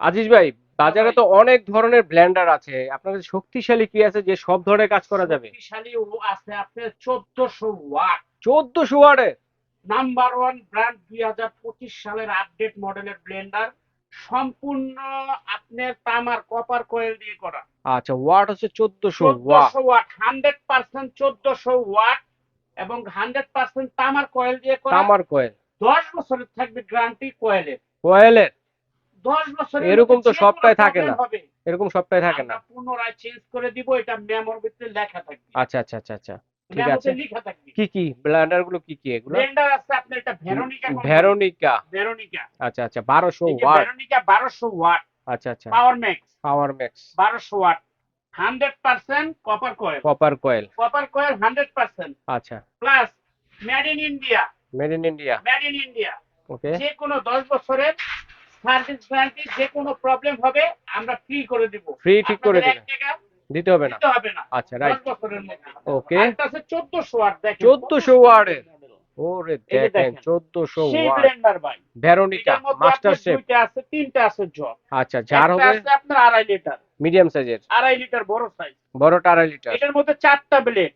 আজিজ ভাই বাজারে তো অনেক ধরনের ব্লেন্ডার আছে। আপনার কাছে শক্তিশালী কি আছে যে সব ধরনের কাজ করা যাবে? শক্তিশালী আছে আপনার চোদ্দশো ওয়াট। চোদ্দশো ওয়ার্ডে নাম্বার ওয়ান ব্র্যান্ড দুই হাজার পঁচিশ সালের আপডেট মডেলের ব্লেন্ডার। সম্পূর্ণ আপনার তামার কপার কয়েল দিয়ে করা। আচ্ছা ওয়াট হচ্ছে চোদ্দশো ওয়াট। ওয়াট হান্ড্রেড পার্সেন্ট চোদ্দশো ওয়াট এবং হান্ড্রেড পার্সেন্ট তামার কয়েল দিয়ে করা। তামার কয়েল দশ বছরের থাকবে গ্যারান্টি কয়েলের কয়েলের দশ বছর এরকম তো সবটাই থাকে না। এরকম সবটাই থাকে না। পুনরায় চেঞ্জ করে দিব এটা মেমোর ভিতরে লেখা থাকবে। আচ্ছা আচ্ছা আচ্ছা আচ্ছা। ঠিক আছে। লেখা থাকবে। কি কি? ব্লেন্ডারগুলো কি কি এগুলো? ব্লেন্ডার আছে আপনার এটা ভেরোনিকা ভেরোনিকা ভেরোনিকা আচ্ছা আচ্ছা বারোশো এই যে ওয়াট। ভেরোনিকা বারোশো ওয়াট। আচ্ছা আচ্ছা। পাওয়ার ম্যাক্স পাওয়ার ম্যাক্স বারোশো watt. Hundred percent copper coil copper coil copper coil hundred percent. আচ্ছা। Plus made in India made in India made in India okay যে কোনো দশ বছরের সার্ভিস গ্যারান্টি যে কোনো প্রবলেম হবে আমরা ফ্রি করে দিব। ফ্রি ঠিক করে টাকা দিতে হবে না। দিতে হবে না। আচ্ছা রাইট ওকে আরেকটা আছে চোদ্দশো ওয়াট দেখেন। 1400 ওয়াটের। ওরে দেখেন দেখেন। চোদ্দশো সেই ওয়াট। ব্লেন্ডার ভাই। ভেরোনিকা মাস্টার শেফ দুইটা আছে তিনটা আছে জগ আচ্ছা যার হবে? আছে আপনার আড়াই লিটার। মিডিয়াম সাইজের আড়াই লিটার বড় সাইজ বড়টা আড়াই লিটার। এটার মধ্যে চারটা ব্লেড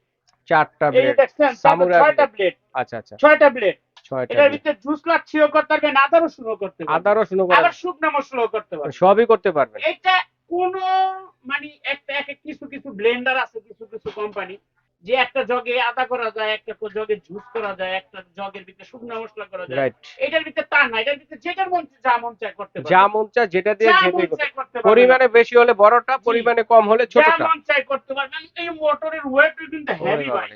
চারটা ব্লেড সামুরাই ছয়টা ব্লেড আচ্ছা আচ্ছা। ছয়টা ব্লেড ছয়টা এটার ভিতরে জুস লাচ্ছিও করতে পারবেন আদা রসুনও করতে পারবেন আদা রসুন আবার শুকনো মশলাও করতে পারবেন সবই করতে পারবেন এটা কোন মানে একটা এক এক কিছু কিছু ব্লেন্ডার আছে কিছু কিছু কোম্পানি যে একটা জগে আদা করা যায় একটা জগে জুস করা যায় একটা জগের ভিতরে শুকনো মশলা করা যায়। এটার ভিতরে তা না এটার ভিতরে যেটার মন যা মন চায় করতে পারবে। যা মন চায় যেটা দিয়ে যা করতে পারবে। পরিমাণে বেশি হলে বড়টা পরিমাণে কম হলে যা ছোটটা। মন চায় করতে পারবেন এই মোটরের ওয়েট কিন্তু হেভি ভাই।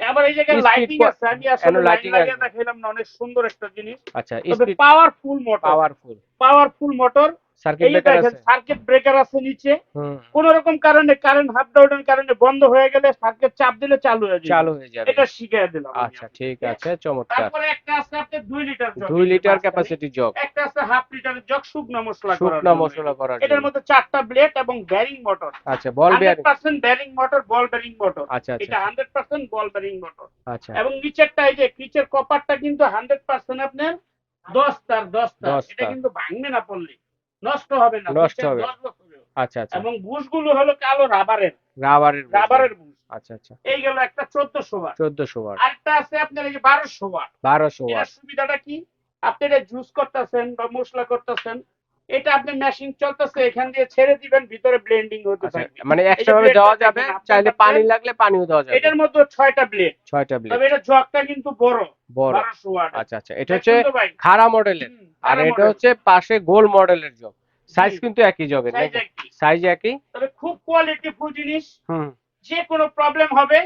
আবার এই জায়গায় লাইটিং আছে আমি আসলে লাইটিং lighting লাগিয়ে দেখাইলাম না অনেক সুন্দর একটা জিনিস। আচ্ছা powerful motor powerful powerful motor circuit breaker আছে। নিচে। হুম। কোন রকম কারণে কারেন্ট হাফ ডাউনের কারণে বন্ধ হয়ে গেলে সার্কিট চাপ দিলে চালু হয়ে যাবে। চালু হয়ে যাবে। এটা শিখিয়ে দিলাম আচ্ছা ঠিক আছে? চমৎকার। তারপরে একটা আছে আপনার দুই লিটার জগ দুই লিটার ক্যাপাসিটি জগ একটা আছে হাফ লিটারের জগ শুকনো মশলা করার শুকনা মশলা করার এটার মধ্যে চারটা ব্লেড এবং ব্যারিং মোটর আচ্ছা ball bearing percent bearing motor ball bearing motor আচ্ছা এটা আচ্ছা hundred percent ball bearing motor আচ্ছা। এবং নিচেরটা এই যে নিচের কপারটা কিন্তু হান্ড্রেড পার্সেন্ট আপনার দশ তার দশ তার এটা কিন্তু ভাঙবে না পড়লে। নষ্ট হবে না নষ্ট হবে আচ্ছা আচ্ছা। এবং বুশগুলো হলো কালো রাবারের রাবারের রাবারের বুশ। আচ্ছা আচ্ছা। এই গেল একটা চোদ্দশো ওয়াট চোদ্দশো ওয়াট আরেকটা আছে আপনার এই যে বারোশো ওয়াট বারোশো এটার ওয়াট সুবিধাটা কি? আপনি এটা জুস করতেছেন বা মশলা করতেছেন এটা আপনি মেশিন চলতেছে এখান দিয়ে ছেড়ে দিবেন ভিতরে ব্লেন্ডিং হতে আচ্ছা থাকবে। মানে একসাথে দেওয়া যাবে চাইলে পানি লাগলে পানিও দেওয়া যাবে। এটার মধ্যে ছয়টা ব্লেড ছয়টা ব্লেড তবে এটা জগটা কিন্তু বড় বড়। ওয়াট। আচ্ছা আচ্ছা এটা হচ্ছে খাড়া মডেলের। আর এটা হচ্ছে পাশে গোল মডেলের জগ সাইজ কিন্তু একই জগের সাইজ একই। তবে খুব কোয়ালিটি ফুল জিনিস। হুম। যে কোনো প্রবলেম হবে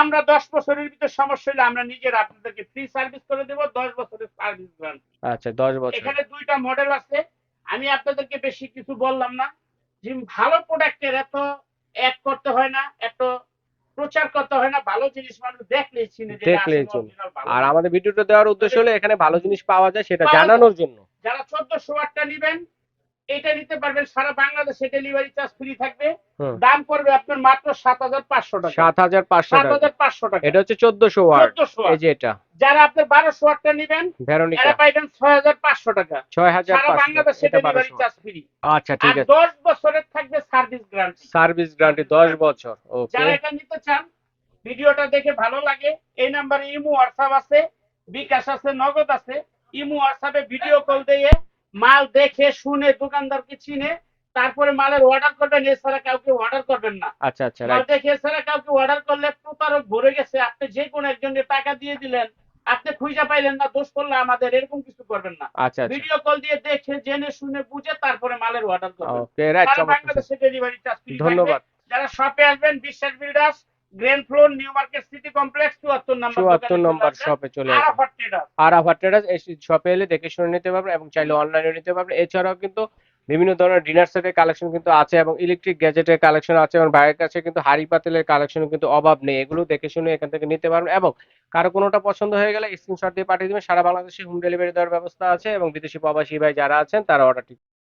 আমরা দশ বছরের ভিতরে সমস্যা হলে আমরা নিজের আপনাদেরকে ফ্রি সার্ভিস করে দেবো দশ বছরের সার্ভিস গ্যারান্টি আচ্ছা দশ বছর এখানে দুইটা মডেল আছে। আমি আপনাদেরকে বেশি কিছু বললাম না। যে ভালো প্রোডাক্টের এত এক করতে হয় না এত প্রচার করতে হয় না ভালো জিনিস মানুষ দেখলেই চিনে দেখলেই। আর আমাদের ভিডিওটা দেওয়ার উদ্দেশ্য হলো এখানে ভালো জিনিস পাওয়া যায় সেটা জানানোর জন্য। যারা চোদ্দশো ওয়াটটা নেবেন এটা নিতে পারবেন সারা বাংলাদেশে ডেলিভারি চার্জ ফ্রি থাকবে। দাম পড়বে আপনার মাত্র সাত হাজার পাঁচশো টাকা। সাত হাজার পাঁচশো সাত টাকা হাজার পাঁচশো টাকা। এটা হচ্ছে চোদ্দশো ওয়াট। চোদ্দশো এই যে এটা। যারা আপনার বারোশো ওয়াটটা নেবেন এরা পাইবেন ছয় হাজার পাঁচশো টাকা। ছয় হাজার সারা বাংলাদেশে ডেলিভারি চার্জ ফ্রি আচ্ছা ঠিক আছে। দশ বছরের থাকবে সার্ভিস গ্যারান্টি সার্ভিস গ্যারান্টি দশ বছর। ওকে যারা এটা নিতে চান ভিডিওটা দেখে ভালো লাগে এই নাম্বারে ইমো হোয়াটসঅ্যাপ আছে বিকাশ আছে নগদ আছে। ইমো হোয়াটসঅ্যাপে ভিডিও কল দিয়ে মাল দেখে শুনে দোকানদারকে চিনে তারপরে মালের অর্ডার করবেন এছাড়া কাউকে অর্ডার করবেন না। আচ্ছা আচ্ছা মাল দেখে এছাড়া কাউকে অর্ডার করলে প্রতারক ভরে গেছে। আপনি যে কোনো একজনকে টাকা দিয়ে দিলেন আপনি খুঁজে পাইলেন না দোষ করলে আমাদের এরকম কিছু করবেন না। আচ্ছা আচ্ছা। ভিডিও কল দিয়ে দেখে জেনে শুনে বুঝে তারপরে মালের অর্ডার করবেন। ওকে রাইট বাংলাদেশে ডেলিভারি চার্জ ধন্যবাদ। যারা শপে আসবেন Biswas Builders Grain Floor New Market City Complex চুয়াত্তর নম্বর চুয়াত্তর নম্বর শপে চলে আরাফাত ট্রেডার আরাফাত ট্রেডার্স এই শপে এলে দেখে শুনে নিতে পারবেন এবং চাইলে অনলাইনে নিতে পারবেন এছাড়াও কিন্তু বিভিন্ন ধরনের ডিনার সেটের কালেকশন কিন্তু আছে এবং ইলেকট্রিক গ্যাজেটের কালেকশন আছে এবং ভাইয়ের কাছে কিন্তু হাড়ি পাতিলের কালেকশন কিন্তু অভাব নেই। এগুলো দেখে শুনে এখান থেকে নিতে পারবেন এবং কারও কোনোটা পছন্দ হয়ে গেলে স্ক্রিনশট দিয়ে পাঠিয়ে দিবেন। সারা বাংলাদেশে হোম ডেলিভারি দেওয়ার ব্যবস্থা আছে এবং বিদেশি প্রবাসী ভাই যারা আছেন তারা অর্ডারটি